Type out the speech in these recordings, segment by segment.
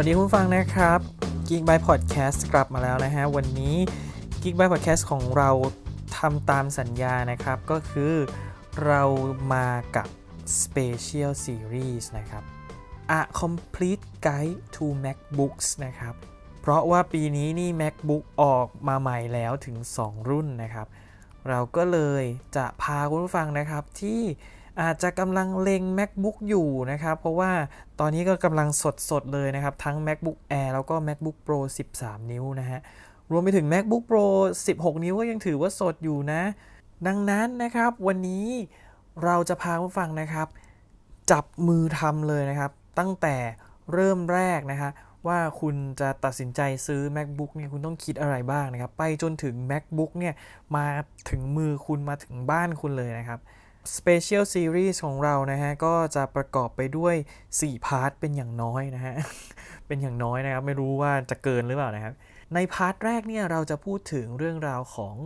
วัสดีคุณผู้ฟังนะครับ Geek by Podcast กลับมาแล้วนะฮะ วันนี้ Geek by Podcast ของเราทำตามสัญญานะครับ ก็คือเรามากับ Special Series นะครับ A Complete Guide to MacBooks นะครับ เพราะว่าปีนี้นี่ MacBook ออกมาใหม่แล้วถึง 2 รุ่นนะครับ เราก็เลยจะพาคุณผู้ฟังนะครับที่ อาจจะกำลังเล็ง MacBook อยู่นะครับ เพราะว่าตอนนี้ก็กำลังสดๆเลยนะครับ ทั้ง MacBook Air แล้วก็ MacBook Pro 13 นิ้วนะฮะ รวมไปถึง MacBook Pro 16 นิ้วก็ยังถือว่าสดอยู่นะ ดังนั้นนะครับวันนี้เราจะพาคุณผู้ฟังนะครับ จับมือทำเลยนะครับ ตั้งแต่เริ่มแรกนะคะว่าคุณจะตัดสินใจซื้อ MacBook เนี่ยคุณต้องคิดอะไรบ้างนะครับ ไปจนถึง MacBook เนี่ยมาถึงมือคุณมาถึงบ้านคุณเลยนะครับ Special Series ของเรานะฮะ ก็จะประกอบไปด้วย 4 พาร์ทเป็นอย่างน้อยนะฮะ เป็นอย่างน้อยนะครับ ไม่รู้ว่าจะเกินหรือเปล่านะครับ ในพาร์ทแรกเนี่ยเราจะพูดถึงเรื่องราวของ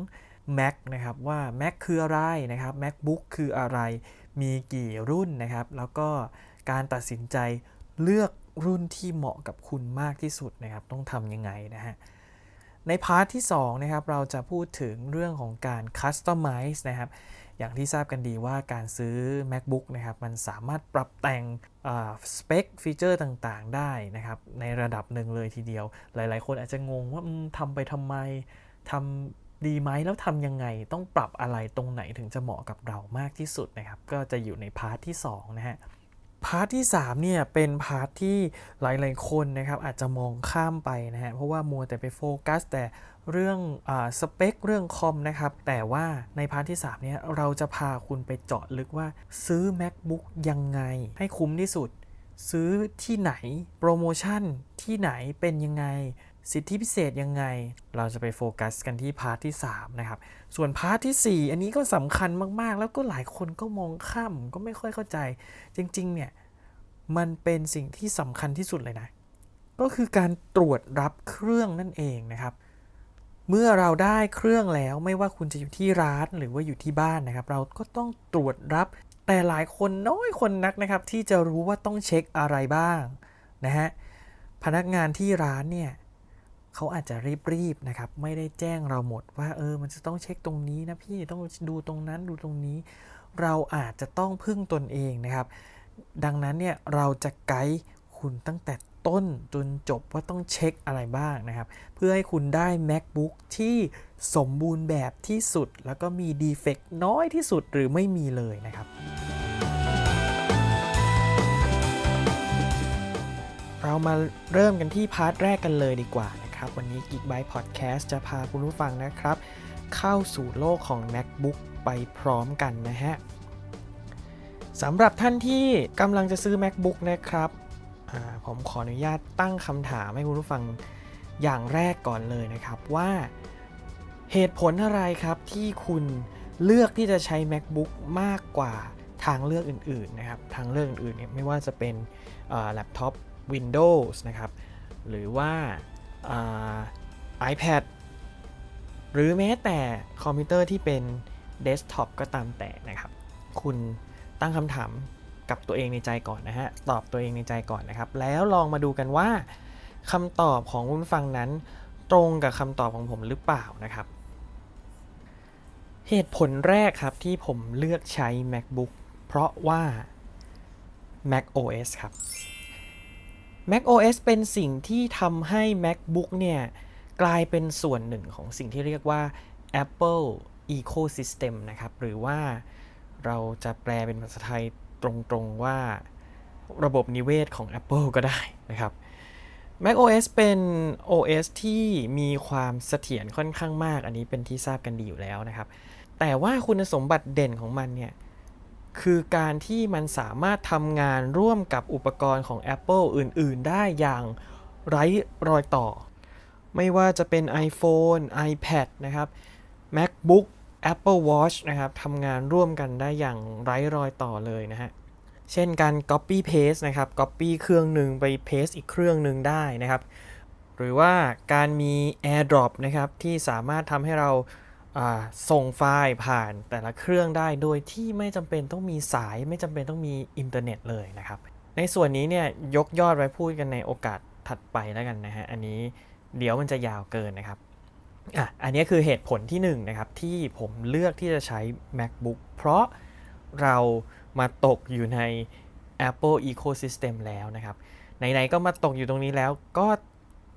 Mac นะครับ ว่า Mac คืออะไรนะครับ MacBook คืออะไร มีกี่รุ่นนะครับ แล้วก็การตัดสินใจเลือกรุ่นที่เหมาะกับคุณมากที่สุดนะครับ ต้องทำยังไงนะฮะในพาร์ทที่2นะครับเราจะพูดถึงเรื่องของการ Customize นะครับ อย่างที่ทราบกันดีว่าการซื้อ MacBook นะครับ มันสามารถปรับแต่งสเปคฟีเจอร์ต่างๆ ได้นะครับ ในระดับหนึ่งเลยทีเดียว หลายๆ คนอาจจะงงว่าทำไปทำไมทำดีไหมแล้วทำยังไงต้องปรับอะไรตรงไหนถึงจะเหมาะกับเรามากที่สุดนะครับ ก็จะอยู่ในพาร์ทที่ 2 นะฮะ พาร์ทที่3เนี่ยเป็นพาร์ทที่หลายๆคนนะครับอาจจะมองข้ามไปนะฮะเพราะว่ามัวแต่ไปโฟกัสแต่เรื่องอสเปค เรื่องคอมนะครับ แต่ว่าในพาร์ทที่3เนี่ยเราจะพาคุณไปเจาะลึกว่าซื้อ MacBook ยังไง ให้คุ้มที่สุด ซื้อที่ไหน โปรโมชั่นที่ไหนเป็นยังไง สิทธิพิเศษยังไง เราจะไปโฟกัสกันที่พาร์ทที่ 3 นะครับ ส่วนพาร์ทที่ 4 อันนี้ก็สำคัญมากๆ แล้วก็หลายคนก็มองข้ามก็ไม่ค่อยเข้าใจ จริงๆ เนี่ย มันเป็นสิ่งที่สำคัญที่สุดเลยนะ ก็คือการตรวจรับเครื่องนั่นเองนะครับ เมื่อเราได้เครื่องแล้วไม่ว่าคุณจะอยู่ที่ร้านหรือว่าอยู่ที่บ้านนะครับ เราก็ต้องตรวจรับ แต่หลายคนน้อยคนนักนะครับ ที่จะรู้ว่าต้องเช็คอะไรบ้างนะฮะ พนักงานที่ร้านเนี่ย เขาอาจจะรีบๆนะครับ ไม่ได้แจ้งเราหมดว่าเออมันจะต้องเช็คตรงนี้นะพี่ต้องดูตรงนั้นดูตรงนี้ เราอาจจะต้องพึ่งตนเองนะครับ ดังนั้นเนี่ยเราจะไกด์คุณตั้งแต่ต้นจนจบว่าต้องเช็คอะไรบ้างนะครับ เพื่อให้คุณได้ MacBook ที่สมบูรณ์แบบที่สุด แล้วก็มีดีเฟกต์น้อยที่สุดหรือไม่มีเลยนะครับ เรามาเริ่มกันที่พาร์ทแรกกันเลยดีกว่า นะครับ วันนี้ Geek by Podcast จะพาคุณผู้ฟังนะครับ เข้าสู่โลกของ MacBook ไปพร้อมกันนะฮะสำหรับท่านที่กำลังจะซื้อ MacBook นะครับ ผมขออนุญาตตั้งคำถามให้คุณผู้ฟังอย่างแรกก่อนเลยนะครับว่าเหตุผลอะไรครับที่คุณเลือกที่จะใช้ MacBook มากกว่าทางเลือกอื่นๆนะครับ ทางเลือกอื่นๆเนี่ยไม่ว่าจะเป็นแล็ปท็อป Windows นะครับ หรือว่า iPad หรือแม้แต่คอมพิวเตอร์ที่เป็นเดสก์ท็อปก็ตามแต่นะครับ คุณตั้งคำถามกับตัวเองในใจก่อนนะฮะ ตอบตัวเองในใจก่อนนะครับ แล้วลองมาดูกันว่าคำตอบของคุณฟังนั้น ตรงกับคำตอบของผมหรือเปล่านะครับ เหตุผลแรกครับที่ผมเลือกใช้ MacBook เพราะว่า Mac OS ครับ Mac OS เป็นสิ่งที่ทำให้ MacBook เนี่ย กลายเป็นส่วนหนึ่งของสิ่งที่เรียกว่า Apple Ecosystem นะครับ หรือว่าเราจะแปลเป็นภาษาไทยตรงๆว่าระบบนิเวศของ Apple ก็ได้นะครับ Mac OS เป็น OS ที่มีความเสถียรค่อนข้างมาก อันนี้เป็นที่ทราบกันดีอยู่แล้วนะครับ แต่ว่าคุณสมบัติเด่นของมันเนี่ย คือการที่มันสามารถทำงานร่วมกับอุปกรณ์ของ Apple อื่น ๆ ได้อย่างไร้รอยต่อ ไม่ว่าจะเป็น iPhone iPad นะครับ MacBook Apple Watch นะครับทำงานร่วมกันได้อย่างไร้รอยต่อเลยนะฮะ เช่นการ copy paste นะครับ copy เครื่องหนึ่งไป paste อีกเครื่องหนึ่งได้นะครับ หรือว่าการมี AirDrop นะครับที่สามารถทำให้เรา ส่งไฟล์ผ่านแต่ละเครื่องได้โดยที่ไม่จำเป็นต้องมีสาย ไม่จำเป็นต้องมีอินเทอร์เน็ตเลยนะครับ ในส่วนนี้เนี่ยยกยอดไว้พูดกันในโอกาสถัดไปแล้วกันนะฮะ อันนี้เดี๋ยวมันจะยาวเกินนะครับอะอันนี้คือเหตุผลที่1นงนะครับที่ผมเลือกที่จะใช้ MacBook เพราะเรามาตกอยู่ใน Apple Ecosystem แล้วนะครับ ไหนๆก็มาตกอยู่ตรงนี้แล้วก็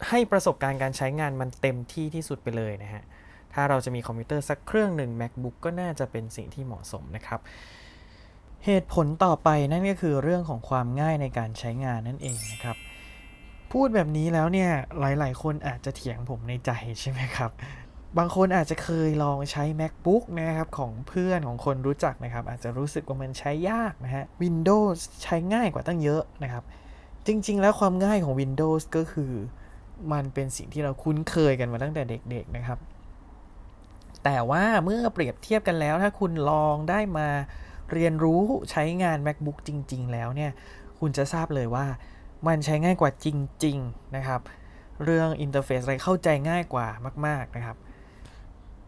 ให้ประสบการณ์การใช้งานมันเต็มที่ที่สุดไปเลยนะฮะ ถ้าเราจะมีคอมพิวเตอร์สักเครื่องหนึ่ง MacBook ก็น่าจะเป็นสิ่งที่เหมาะสมนะครับ เหตุผลต่อไปนั่นก็คือเรื่องของความง่ายในการใช้งานนั่นเองนะครับพูดแบบนี้แล้วเนี่ยหลาย ๆ คนอาจจะเถียงผมในใจใช่ไหมครับ บางคนอาจจะเคยลองใช้ MacBook นะครับของเพื่อนของคนรู้จักนะครับ อาจจะรู้สึกว่ามันใช้ยากนะฮะ Windows ใช้ง่ายกว่าตั้งเยอะนะครับ จริง ๆ แล้วความง่ายของ Windows ก็คือ มันเป็นสิ่งที่เราคุ้นเคยกันมาตั้งแต่เด็ก ๆ นะครับ แต่ว่าเมื่อเปรียบเทียบกันแล้วถ้าคุณลองได้มาเรียนรู้ใช้งาน MacBook จริง ๆ แล้วเนี่ย คุณจะทราบเลยว่ามันใช้ง่ายกว่าจริง ๆ นะครับ เรื่องอินเทอร์เฟซอะไรเข้าใจง่ายกว่ามาก ๆ นะครับ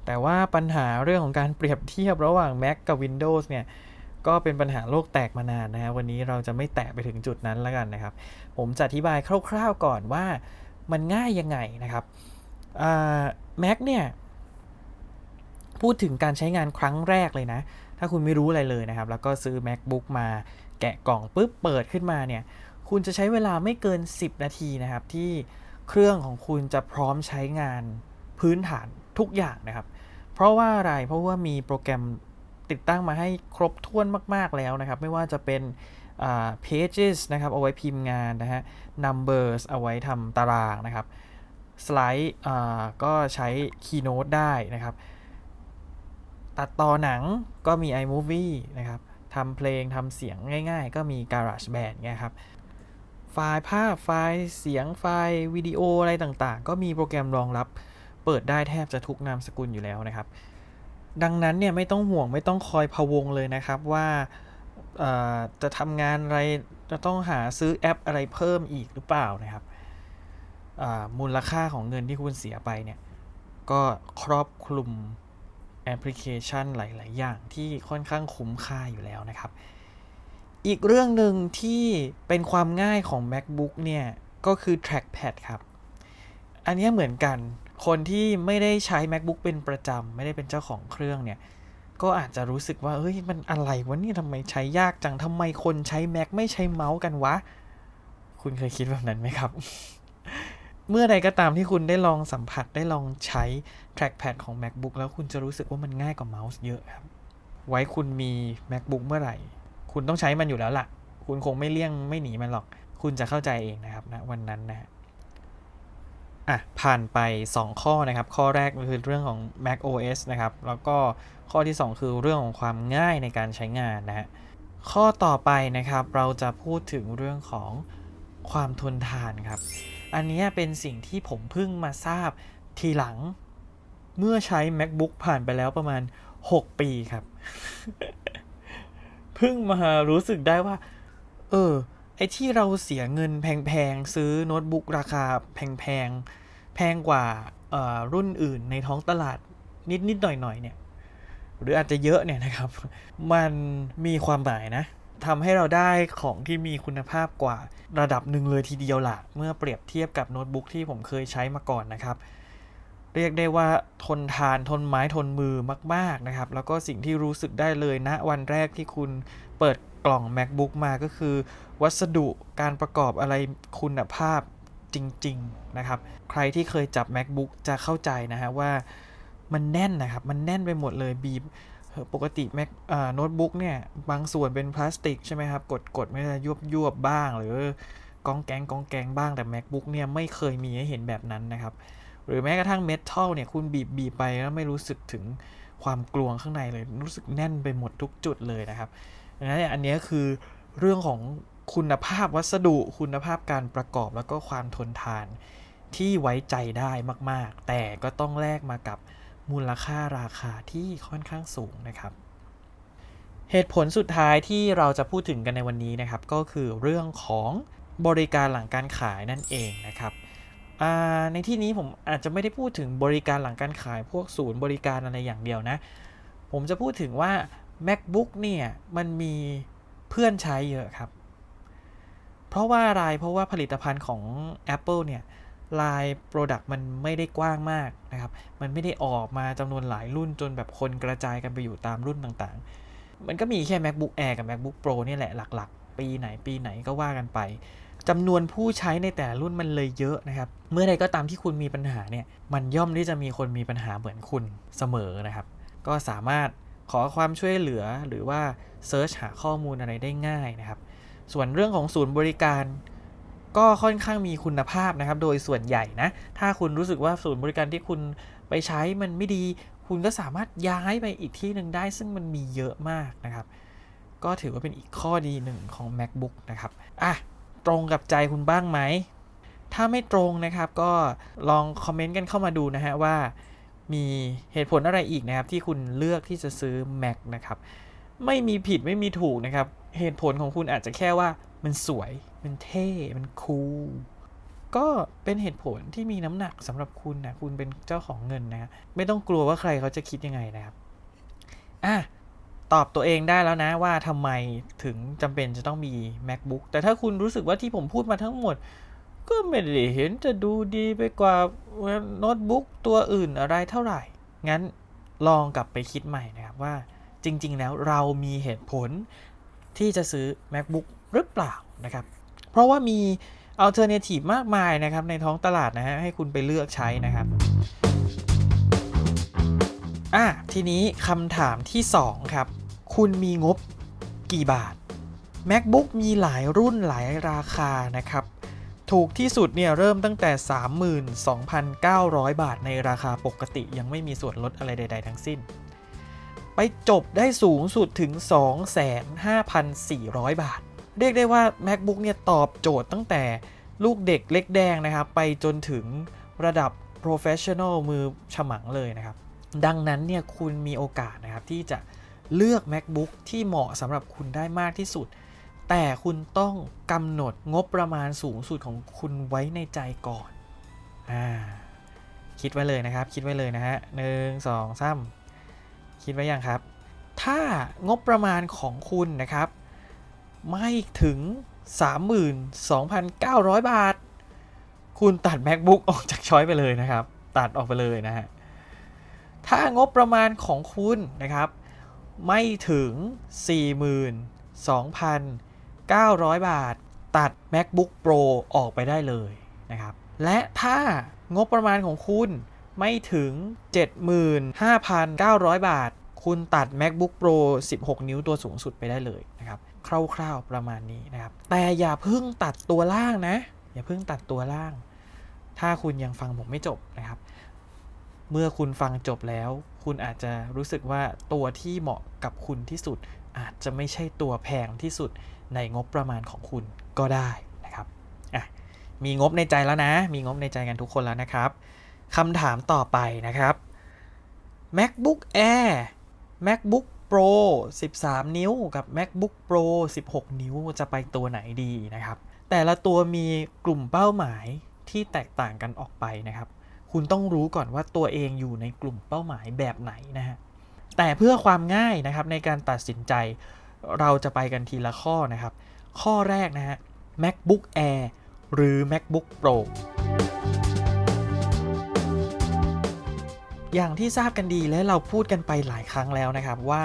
แต่ว่าปัญหาเรื่องของการเปรียบเทียบระหว่าง Mac กับ Windows เนี่ยก็เป็นปัญหาโลกแตกมานานนะฮะวันนี้เราจะไม่แตะไปถึงจุดนั้นแล้วกันนะครับ ผมจะอธิบายคร่าวๆก่อนว่ามันง่ายยังไงนะครับแม็กเนี่ย พูดถึงการใช้งานครั้งแรกเลยนะ ถ้าคุณไม่รู้อะไรเลยนะครับ แล้วก็ซื้อ MacBook มาแกะกล่องปุ๊บเปิดขึ้นมาเนี่ย คุณจะใช้เวลาไม่เกิน 10 นาทีนะครับ ที่เครื่องของคุณจะพร้อมใช้งานพื้นฐานทุกอย่างนะครับ เพราะว่าอะไร เพราะว่ามีโปรแกรมติดตั้งมาให้ครบถ้วนมาก ๆ แล้วนะครับ ไม่ว่าจะเป็น pages นะครับ เอาไว้พิมพ์งานนะฮะ numbers เอาไว้ทำตารางนะครับ slide ก็ใช้ keynote ได้นะครับ ตัดต่อหนังก็มี iMovie นะครับทำเพลงทำเสียงง่ายๆ ก็มี GarageBand เงี้ยครับ ไฟล์ภาพไฟล์เสียงไฟล์วิดีโออะไรต่างๆ ก็มีโปรแกรมรองรับ เปิดได้แทบจะทุกนามสกุลอยู่แล้วนะครับ ดังนั้นเนี่ยไม่ต้องห่วงไม่ต้องคอยพะวงเลยนะครับว่าจะทำงานอะไรจะต้องหาซื้อแอปอะไรเพิ่มอีกหรือเปล่านะครับมูลค่าของเงินที่คุณเสียไปเนี่ยก็ครอบคลุม แอปพลิเคชันหลาย ๆ อย่างที่ค่อนข้างคุ้มค่าอยู่แล้วนะครับ อีกเรื่องหนึ่งที่เป็นความง่ายของ MacBook เนี่ย ก็คือ trackpad ครับ อันนี้เหมือนกันคนที่ไม่ได้ใช้ MacBook เป็นประจำ ไม่ได้เป็นเจ้าของเครื่องเนี่ย ก็อาจจะรู้สึกว่า เฮ้ย มันอะไรวะนี่ทำไมใช้ยากจังทำไมคนใช้ Mac ไม่ใช้เมาส์กันวะ คุณเคยคิดแบบนั้นไหมครับ เมื่อใดก็ตามที่คุณได้ลองสัมผัสได้ลองใช้ trackpad ของ MacBook แล้วคุณจะรู้สึกว่ามันง่ายกว่าเมาส์เยอะครับ ไว้คุณมี MacBook เมื่อไหร่ คุณต้องใช้มันอยู่แล้วล่ะ คุณคงไม่เลี่ยงไม่หนีมันหรอก คุณจะเข้าใจเองนะครับนะวันนั้นนะอะผ่านไป 2 ข้อนะครับ ข้อแรกคือเรื่องของ Mac OS นะครับ แล้วก็ข้อที่ 2 คือเรื่องของความง่ายในการใช้งานนะฮะข้อต่อไปนะครับเราจะพูดถึงเรื่องของความทนทานครับ อันนี้เป็นสิ่งที่ผมเพิ่งมาทราบทีหลัง เมื่อใช้ MacBook ผ่านไปแล้วประมาณ 6 ปีครับ เพิ่งมารู้สึกได้ว่า เออ ไอที่เราเสียเงินแพงๆ ซื้อโน้ตบุ๊กราคาแพงๆ แพงกว่ารุ่นอื่นในท้องตลาดนิดๆ หน่อยๆ เนี่ย หรืออาจจะเยอะเนี่ยนะครับ มันมีความหมายนะ ทำให้เราได้ของที่มีคุณภาพกว่าระดับหนึ่งเลยทีเดียวล่ะ เมื่อเปรียบเทียบกับโน้ตบุ๊กที่ผมเคยใช้มาก่อนนะครับ เรียกได้ว่าทนทานทนไม้ทนมือมาก ๆนะครับ แล้วก็สิ่งที่รู้สึกได้เลยนะวันแรกที่คุณเปิดกล่อง MacBook มาก็คือ วัสดุการประกอบอะไรคุณภาพจริง ๆ นะครับ ใครที่เคยจับ MacBook จะเข้าใจนะฮะว่ามันแน่นนะครับ มันแน่นไปหมดเลยบีบ ปกติ Mac โน้ตบุ๊กเนี่ย บางส่วนเป็นพลาสติกใช่ไหมครับ กดกดไม่ได้ยุบยุบบ้าง หรือกองแกงกองแกงบ้างแต่ MacBook เนี่ยไม่เคยมีให้เห็นแบบนั้นนะครับ หรือแม้กระทั่งเมทัลเนี่ยคุณบีบบีไปแล้วไม่รู้สึกถึงความกลวงข้างในเลย รู้สึกแน่นไปหมดทุกจุดเลยนะครับดังนั้นอันนี้คือเรื่องของคุณภาพวัสดุคุณภาพการประกอบแล้วก็ความทนทานที่ไว้ใจได้มาก ๆ แต่ก็ต้องแลกมากับ มูลค่าราคาที่ค่อนข้างสูงนะครับ เหตุผลสุดท้ายที่เราจะพูดถึงกันในวันนี้นะครับ ก็คือเรื่องของบริการหลังการขายนั่นเองนะครับในที่นี้ผมอาจจะไม่ได้พูดถึงบริการหลังการขายพวกศูนย์บริการอะไรอย่างเดียวนะ ผมจะพูดถึงว่า macbook เนี่ยมันมีเพื่อนใช้เยอะครับ เพราะว่าอะไรเพราะว่าผลิตภัณฑ์ของ Apple เนี่ย ลาย Product มันไม่ได้กว้างมากนะครับ มันไม่ได้ออกมาจำนวนหลายรุ่นจนแบบคนกระจายกันไปอยู่ตามรุ่นต่างๆ มันก็มีแค่ MacBook Air กับ MacBook Pro เนี่ยแหละหลักๆ ปีไหนปีไหนก็ว่ากันไปจำนวนผู้ใช้ในแต่ละรุ่นมันเลยเยอะนะครับ เมื่อใดก็ตามที่คุณมีปัญหาเนี่ย มันย่อมที่จะมีคนมีปัญหาเหมือนคุณเสมอนะครับ ก็สามารถขอความช่วยเหลือหรือว่าเซิร์ชหาข้อมูลอะไรได้ง่ายนะครับ ส่วนเรื่องของศูนย์บริการ ก็ค่อนข้างมีคุณภาพนะครับ โดยส่วนใหญ่นะ ถ้าคุณรู้สึกว่าศูนย์บริการที่คุณไปใช้มันไม่ดี คุณก็สามารถย้ายไปอีกที่หนึ่งได้ ซึ่งมันมีเยอะมากนะครับ ก็ถือว่าเป็นอีกข้อดีหนึ่งของ macbook นะครับ อะ ตรงกับใจคุณบ้างไหม ถ้าไม่ตรงนะครับก็ลองคอมเมนต์กันเข้ามาดูนะฮะว่า มีเหตุผลอะไรอีกนะครับ ที่คุณเลือกที่จะซื้อ Mac นะครับ ไม่มีผิดไม่มีถูกนะครับ เหตุผลของคุณอาจจะแค่ว่ามันสวย มันเท่ มันคูล ก็เป็นเหตุผลที่มีน้ำหนักสำหรับคุณนะ คุณเป็นเจ้าของเงินนะ ไม่ต้องกลัวว่าใครเขาจะคิดยังไงนะครับ อะ ตอบตัวเองได้แล้วนะว่าทำไมถึงจำเป็นจะต้องมี macbook แต่ถ้าคุณรู้สึกว่าที่ผมพูดมาทั้งหมด ก็ไม่ได้เห็นจะดูดีไปกว่าโน้ตบุ๊กตัวอื่นอะไรเท่าไหร่ งั้นลองกลับไปคิดใหม่นะครับว่าจริง ๆ แล้วเรามีเหตุผลที่จะซื้อ macbook หรือเปล่านะครับ ราะว่ามี alternative มากมายนะครับในท้องตลาดนะฮะให้คุณไปเลือกใช้นะครับอะทีนี้คำถามที่ 2 ครับ คุณมีงบกี่บาท MacBook มีหลายรุ่นหลายราคานะครับ ถูกที่สุดเนี่ยเริ่มตั้งแต่ 32,900 บาทในราคาปกติยังไม่มีส่วนลดอะไรใด ๆ ทั้งสิ้น ไปจบได้สูงสุดถึง 25,400 บาท เรียกได้ว่า MacBook เนี่ยตอบโจทย์ตั้งแต่ลูกเด็กเล็กแดงนะครับ ไปจนถึงระดับ Professional มือฉมังเลยนะครับ ดังนั้นเนี่ยคุณมีโอกาสนะครับที่จะเลือก MacBook ที่เหมาะสำหรับคุณได้มากที่สุด แต่คุณต้องกำหนดงบประมาณสูงสุดของคุณไว้ในใจก่อนอ่าคิดไว้เลยนะครับ คิดไว้เลยนะฮะหนึ่งสองสามคิดไว้ยังครับ ถ้างบประมาณของคุณนะครับ ไม่ถึง 32,900 บาท คุณตัด MacBook ออกจากช้อยไปเลยนะครับ ตัดออกไปเลยนะฮะ ถ้างบประมาณของคุณนะครับ ไม่ถึง 42,900 บาท ตัด MacBook Pro ออกไปได้เลยนะครับ และถ้างบประมาณของคุณไม่ถึง 75,900 บาท คุณตัด MacBook Pro 16 นิ้วตัวสูงสุดไปได้เลยนะครับ คร่าวๆประมาณนี้นะครับ แต่อย่าเพิ่งตัดตัวล่างนะ อย่าเพิ่งตัดตัวล่าง ถ้าคุณยังฟังผมไม่จบนะครับ เมื่อคุณฟังจบแล้ว คุณอาจจะรู้สึกว่าตัวที่เหมาะกับคุณที่สุด อาจจะไม่ใช่ตัวแพงที่สุดในงบประมาณของคุณก็ได้นะครับอะมีงบในใจแล้วนะ มีงบในใจกันทุกคนแล้วนะครับคำถามต่อไปนะครับ MacBook Air MacBook Pro 13 นิ้วกับ MacBook Pro 16 นิ้วจะไปตัวไหนดีนะครับ แต่ละตัวมีกลุ่มเป้าหมายที่แตกต่างกันออกไปนะครับ คุณต้องรู้ก่อนว่าตัวเองอยู่ในกลุ่มเป้าหมายแบบไหนนะฮะ แต่เพื่อความง่ายนะครับในการตัดสินใจ เราจะไปกันทีละข้อนะครับ ข้อแรกนะฮะ MacBook Air หรือ MacBook Pro อย่างที่ทราบกันดีและเราพูดกันไปหลายครั้งแล้วนะครับว่า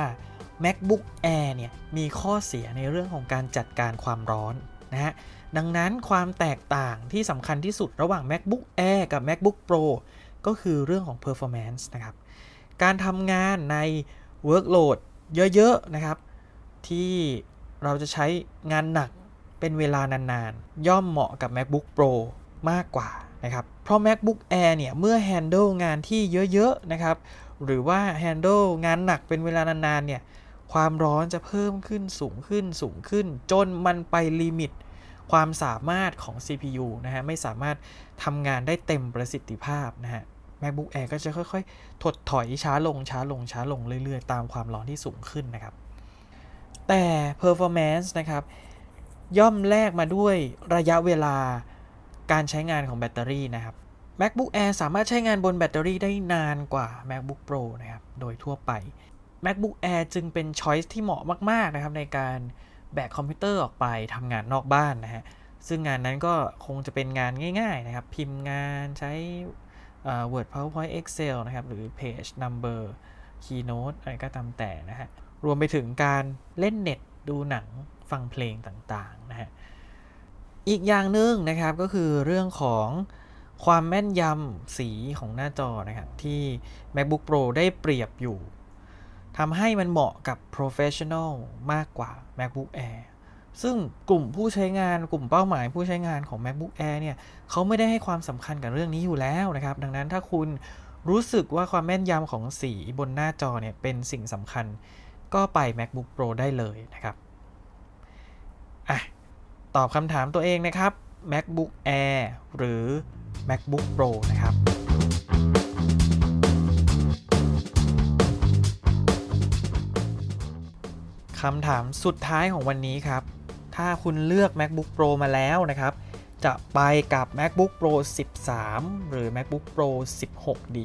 MacBook Air เนี่ยมีข้อเสียในเรื่องของการจัดการความร้อนนะฮะดังนั้นความแตกต่างที่สำคัญที่สุดระหว่าง MacBook Air กับ MacBook Pro ก็คือเรื่องของ performance นะครับ การทำงานใน workload เยอะ ๆ นะครับ ที่เราจะใช้งานหนักเป็นเวลานาน ๆ ย่อมเหมาะกับ MacBook Pro มากกว่า นะครับ เพราะ MacBook Air เนี่ย เมื่อ handle งานที่เยอะๆนะครับ หรือว่า handle งานหนักเป็นเวลานานๆเนี่ย ความร้อนจะเพิ่มขึ้นสูงขึ้นสูงขึ้น จนมันไปลิมิตความสามารถของ CPU นะฮะ ไม่สามารถทำงานได้เต็มประสิทธิภาพนะฮะ MacBook Air ก็จะค่อยๆ ถดถอยช้าลงช้าลงช้าลงเรื่อยๆ ตามความร้อนที่สูงขึ้นนะครับ แต่ performance นะครับ ย่อมแลกมาด้วยระยะเวลา การใช้งานของแบตเตอรี่นะครับ MacBook Air สามารถใช้งานบนแบตเตอรี่ได้นานกว่า MacBook Pro นะครับ โดยทั่วไป MacBook Air จึงเป็น choice ที่เหมาะมาก ๆ นะครับ ในการแบกคอมพิวเตอร์ออกไปทำงานนอกบ้านนะฮะ ซึ่งงานนั้นก็คงจะเป็นงานง่าย ๆ นะครับ พิมพ์งานใช้ Word PowerPoint Excel นะครับ หรือ Page Number Keynote อะไรก็ตามแต่นะฮะ รวมไปถึงการเล่นเน็ตดูหนังฟังเพลงต่าง ๆ นะฮะ อีกอย่างหนึ่งนะครับก็คือเรื่องของความแม่นยำสีของหน้าจอนะครับที่ MacBook Pro ได้เปรียบอยู่ทำให้มันเหมาะกับ Professional มากกว่า MacBook Air ซึ่งกลุ่มผู้ใช้งานกลุ่มเป้าหมายผู้ใช้งานของ MacBook Air เนี่ยเขาไม่ได้ให้ความสำคัญกับเรื่องนี้อยู่แล้วนะครับ ดังนั้นถ้าคุณรู้สึกว่าความแม่นยำของสีบนหน้าจอเนี่ยเป็นสิ่งสำคัญ ก็ไป MacBook Pro ได้เลยนะครับอะ ตอบคำถามตัวเองนะครับ MacBook Air หรือ MacBook Pro นะครับคำถามสุดท้ายของวันนี้ครับ ถ้าคุณเลือก MacBook Pro มาแล้วนะครับ จะไปกับ MacBook Pro 13 หรือ MacBook Pro 16D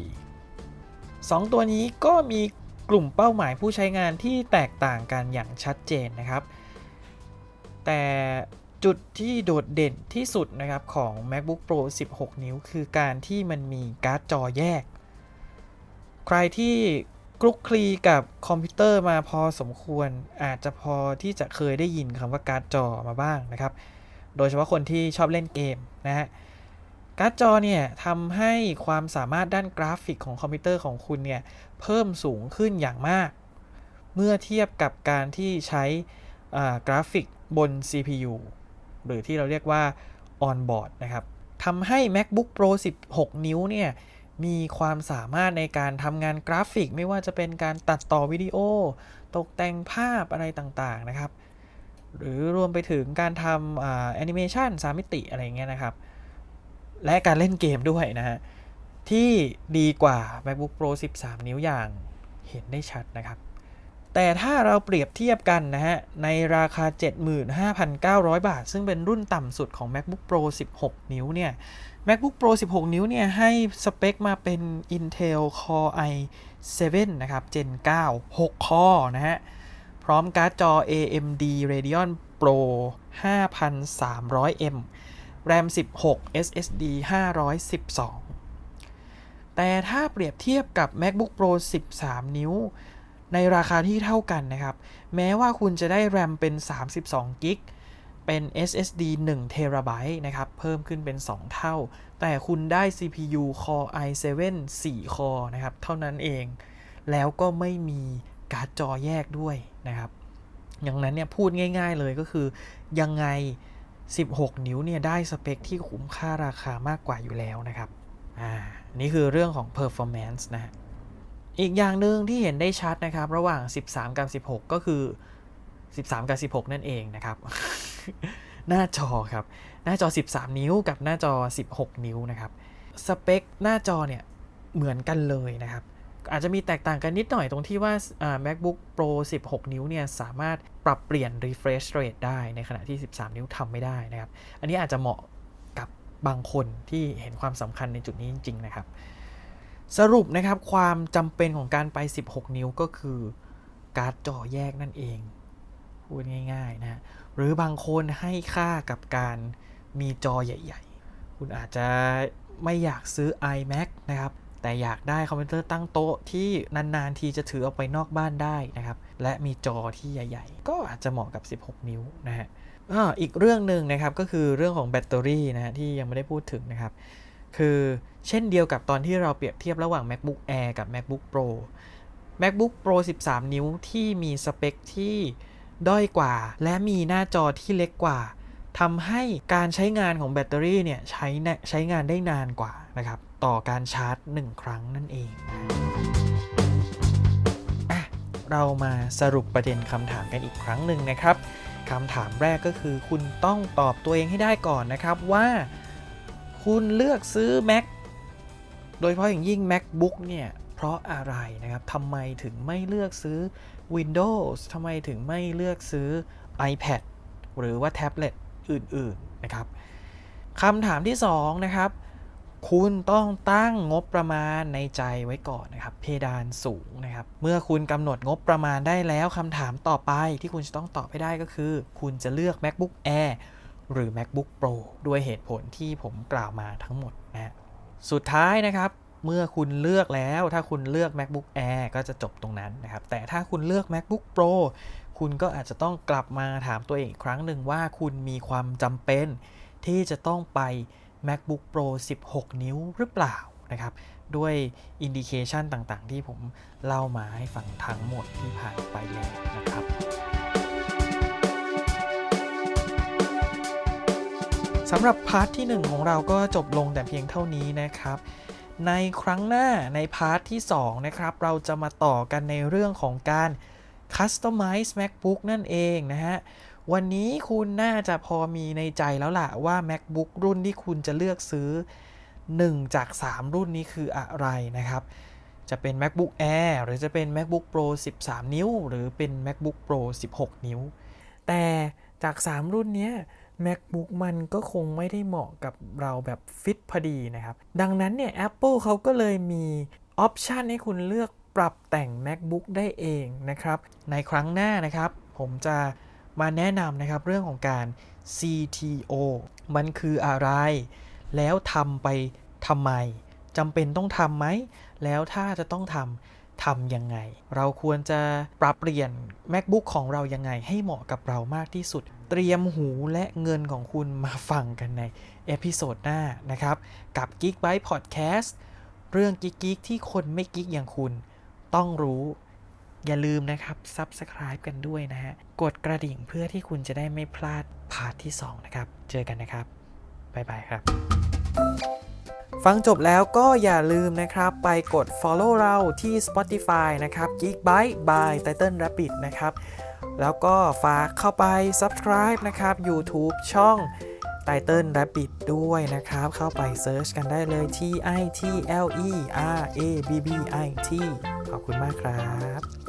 2 ตัวนี้ก็มีกลุ่มเป้าหมายผู้ใช้งานที่แตกต่างกันอย่างชัดเจนนะครับ แต่ จุดที่โดดเด่นที่สุดนะครับของ MacBook Pro 16 นิ้ว คือการที่มันมีการ์ดจอแยก ใครที่คลุกคลีกับคอมพิวเตอร์มาพอสมควรอาจจะพอที่จะเคยได้ยินคำว่าการ์ดจอมาบ้างนะครับ โดยเฉพาะคนที่ชอบเล่นเกมนะฮะการ์ดจอเนี่ยทำให้ความสามารถด้านกราฟิกของคอมพิวเตอร์ของคุณเนี่ยเพิ่มสูงขึ้นอย่างมาก เมื่อเทียบกับการที่ใช้กราฟิกบน CPU หรือที่เราเรียกว่า on-board นะครับทำให้ MacBook Pro 16 นิ้วเนี่ยมีความสามารถในการทำงานกราฟิก ไม่ว่าจะเป็นการตัดต่อวิดีโอ ตกแต่งภาพอะไรต่างๆนะครับ หรือรวมไปถึงการทำแอนิเมชันสามมิติอะไรเงี้ยนะครับ และการเล่นเกมด้วยนะฮะที่ดีกว่า MacBook Pro 13 นิ้วอย่างเห็นได้ชัดนะครับ แต่ถ้าเราเปรียบเทียบกันนะฮะ ในราคา 75,900 บาท ซึ่งเป็นรุ่นต่ำสุดของ MacBook Pro 16 นิ้วเนี่ย MacBook Pro 16 นิ้วเนี่ย ให้สเปคมาเป็น Intel Core i7 นะครับ Gen 9 6 คอนะฮะ พร้อมการ์ดจอ AMD Radeon Pro 5300M RAM 16 SSD 512 แต่ถ้าเปรียบเทียบกับ MacBook Pro 13 นิ้ว ในราคาที่เท่ากันนะครับ แม้ว่าคุณจะได้ RAM เป็น 32กิกเป็น SSD 1 t b นะครับ เพิ่มขึ้นเป็น 2 เท่า แต่คุณได้ CPU Core i7 4คอนะครับ เท่านั้นเอง แล้วก็ไม่มีการ์ดจอแยกด้วยนะครับ อย่างนั้นเนี่ยพูดง่ายๆเลยก็คือยังไง 16 นิ้วเนี่ยได้สเปคที่คุ้มค่าราคามากกว่าอยู่แล้วนะครับ อ่า นี่คือเรื่องของ performance นะฮะ อีกอย่างหนึ่งที่เห็นได้ชัดนะครับ ระหว่าง 13 กับ 16 ก็คือ 13 กับ 16 นั่นเองนะครับ หน้าจอครับ หน้าจอ 13 นิ้วกับหน้าจอ 16 นิ้วนะครับ สเปคหน้าจอเนี่ยเหมือนกันเลยนะครับ อาจจะมีแตกต่างกันนิดหน่อยตรงที่ว่า MacBook Pro 16 นิ้วเนี่ยสามารถปรับเปลี่ยน refresh rate ได้ในขณะที่ 13 นิ้วทำไม่ได้นะครับ อันนี้อาจจะเหมาะกับบางคนที่เห็นความสำคัญในจุดนี้จริง ๆ นะครับ สรุปนะครับความจำเป็นของการไป 16 นิ้วก็คือการ์ดจอแยกนั่นเอง พูดง่ายๆนะหรือบางคนให้ค่ากับการมีจอใหญ่ ๆ คุณอาจจะไม่อยากซื้อ iMac นะครับ แต่อยากได้คอมพิวเตอร์ตั้งโต๊ะที่นานๆ ทีจะถือออกไปนอกบ้านได้นะครับ และมีจอที่ใหญ่ ๆ ก็อาจจะเหมาะกับ 16 นิ้วนะฮะอ่าอีกเรื่องหนึ่งนะครับก็คือเรื่องของแบตเตอรี่นะฮะที่ยังไม่ได้พูดถึงนะครับ คือ เช่นเดียวกับตอนที่เราเปรียบเทียบระหว่าง MacBook Air กับ MacBook Pro MacBook Pro 13 นิ้วที่มีสเปคที่ด้อยกว่า และมีหน้าจอที่เล็กกว่าทำให้การใช้งานของแบตเตอรี่เนี่ยใช้ใช้งานได้นานกว่านะครับต่อการชาร์จ 1 ครั้งนั่นเองอะเรามาสรุปประเด็นคำถามกันอีกครั้งหนึ่งนะครับคำถามแรกก็คือคุณต้องตอบตัวเองให้ได้ก่อนนะครับว่า คุณเลือกซื้อ Mac โดยเฉพาะอย่างยิ่ง MacBook เนี่ยเพราะอะไรนะครับทำไมถึงไม่เลือกซื้อ Windows ทำไมถึงไม่เลือกซื้อ iPad หรือว่าแท็บเล็ตอื่นๆนะครับคำถามที่2นะครับคุณต้องตั้งงบประมาณในใจไว้ก่อนนะครับ เพดานสูงนะครับ เมื่อคุณกำหนดงบประมาณได้แล้วคำถามต่อไปที่คุณจะต้องตอบให้ได้ก็คือ คุณจะเลือก MacBook Air หรือ MacBook Pro ด้วยเหตุผลที่ผมกล่าวมาทั้งหมด สุดท้ายนะครับ เมื่อคุณเลือกแล้ว ถ้าคุณเลือก MacBook Air ก็จะจบตรงนั้นนะครับ แต่ถ้าคุณเลือก MacBook Pro คุณก็อาจจะต้องกลับมาถามตัวเองอีกครั้งหนึ่งว่าคุณมีความจำเป็นที่จะต้องไป MacBook Pro 16 นิ้วหรือเปล่านะครับ ด้วยอินดิเคชันต่างๆ ที่ผมเล่ามาให้ฟังทั้งหมดที่ผ่านไปแล้วนะครับ สำหรับพาร์ทที่ 1 ของเราก็จบลงแต่เพียงเท่านี้นะครับ ในครั้งหน้าในพาร์ทที่ 2 นะครับ เราจะมาต่อกันในเรื่องของการ Customize MacBook นั่นเองนะฮะ วันนี้คุณน่าจะพอมีในใจแล้วล่ะว่า MacBook รุ่นที่คุณจะเลือกซื้อ 1 จาก 3 รุ่นนี้คืออะไรนะครับ จะเป็น MacBook Air หรือจะเป็น MacBook Pro 13 นิ้ว หรือเป็น MacBook Pro 16 นิ้ว แต่จาก 3 รุ่นนี้ MacBook มันก็คงไม่ได้เหมาะกับเราแบบฟิตพอดีนะครับ ดังนั้นเนี่ย Apple เขาก็เลยมีออปชันให้คุณเลือกปรับแต่ง MacBook ได้เองนะครับ ในครั้งหน้านะครับ ผมจะมาแนะนำนะครับเรื่องของการ CTO มันคืออะไร แล้วทำไปทำไมจำเป็นต้องทำไหม แล้วถ้าจะต้องทำ ทำยังไง เราควรจะปรับเปลี่ยน MacBook ของเรายังไง ให้เหมาะกับเรามากที่สุด เตรียมหูและเงินของคุณมาฟังกันในเอพิโซดหน้านะครับ กับ Geekbyte Podcast เรื่องกิ๊กๆที่คนไม่กิ๊กอย่างคุณ ต้องรู้อย่าลืมนะครับ Subscribe กันด้วยนะฮะ กดกระดิ่งเพื่อที่คุณจะได้ไม่พลาดพาร์ทที่ 2 นะครับ เจอกันนะครับ บ๊ายบายครับ ฟังจบแล้วก็อย่าลืมนะครับ ไปกด follow เราที่ Spotify นะครับ Geekbyte by Title Rabbit นะครับ แล้วก็ฝากเข้าไป subscribe นะครับ YouTube ช่อง Title Rabbit ด้วยนะครับ เข้าไป search กันได้เลย T I T L E R A B B I T ขอบคุณมากครับ